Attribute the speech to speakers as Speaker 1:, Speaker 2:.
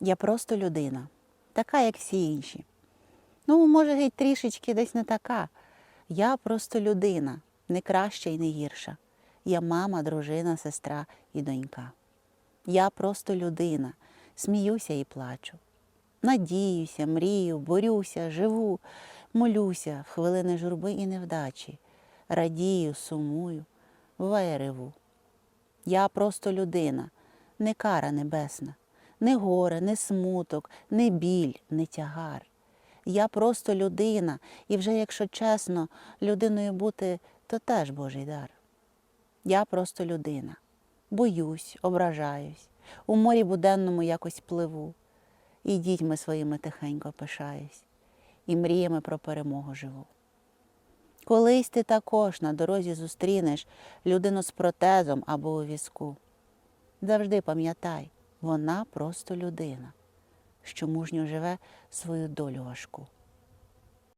Speaker 1: Я просто людина, така, як всі інші. Ну, може, геть трішечки десь не така. Я просто людина, не краща і не гірша. Я мама, дружина, сестра і донька. Я просто людина, сміюся і плачу. Надіюся, мрію, борюся, живу, молюся в хвилини журби і невдачі, радію, сумую, буває реву. Я просто людина, не кара небесна, не горе, не смуток, не біль, не тягар. Я просто людина, і вже, якщо чесно, людиною бути то теж Божий дар. Я просто людина. Боюсь, ображаюсь, у морі буденному якось пливу, і дітьми своїми тихенько пишаюсь, і мріями про перемогу живу. Колись ти також на дорозі зустрінеш людину з протезом або у візку. Завжди пам'ятай, вона просто людина, що мужньо живе свою долю важку.